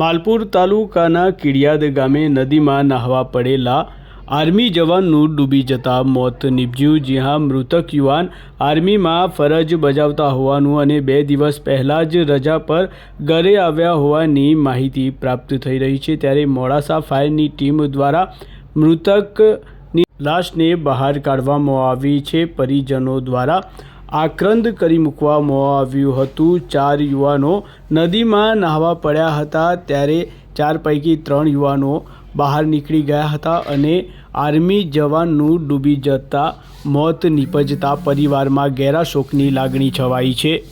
માલપુર તાલુકાના કિડિયાદ ગામે નદીમાં નાહવા પડેલા આર્મી જવાનનું ડૂબી જતા મોત નિપજ્યું, જ્યાં મૃતક યુવાન આર્મીમાં ફરજ બજાવતા હોવાનું અને બે દિવસ પહેલાં જ રજા પર ઘરે આવ્યા હોવાની માહિતી પ્રાપ્ત થઈ રહી છે. ત્યારે મોડાસા ફાયરની ટીમ દ્વારા મૃતકની લાશને બહાર કાઢવામાં આવી છે. પરિજનો દ્વારા આક્રંદ કરી મૂકવામાં આવ્યું હતું. ચાર યુવાનો નદીમાં નાહવા પડ્યા હતા. ત્યારે ચાર પૈકી ત્રણ યુવાનો બહાર નીકળી ગયા હતા અને આર્મી જવાનનું ડૂબી જતા મોત નીપજતા પરિવારમાં ઘેરા શોકની લાગણી છવાઈ છે.